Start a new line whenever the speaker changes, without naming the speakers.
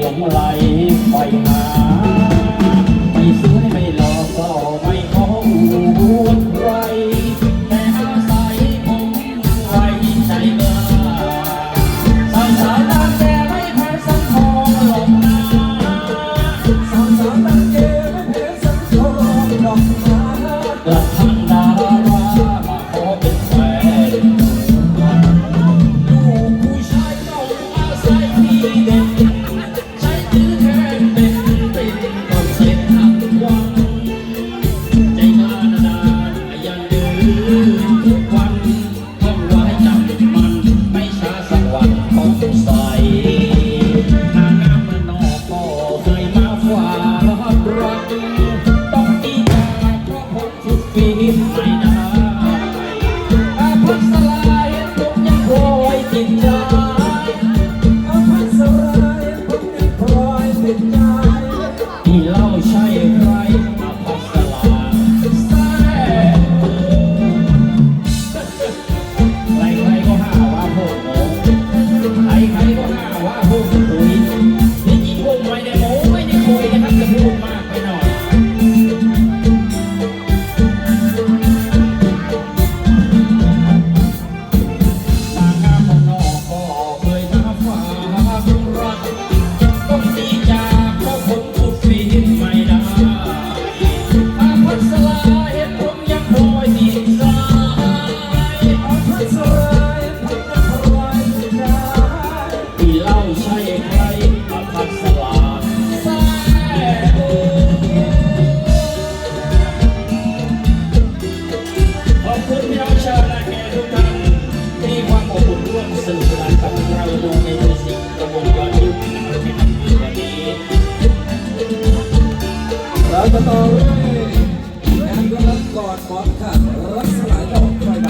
หลงไหลไปหา ไม่สวยไม่หล่อก็ไม่ของบวชไรแต่อาศัยผมไว้ใจกล้าสาวสาวตาแกไม่แพ้สังทองลงนา
สาวสาวตาแกไม่แพ้สังทอง
ห
ลงนา
กระทั่ ติดใจเอาพันสลายผมติด
พลอยติดใจ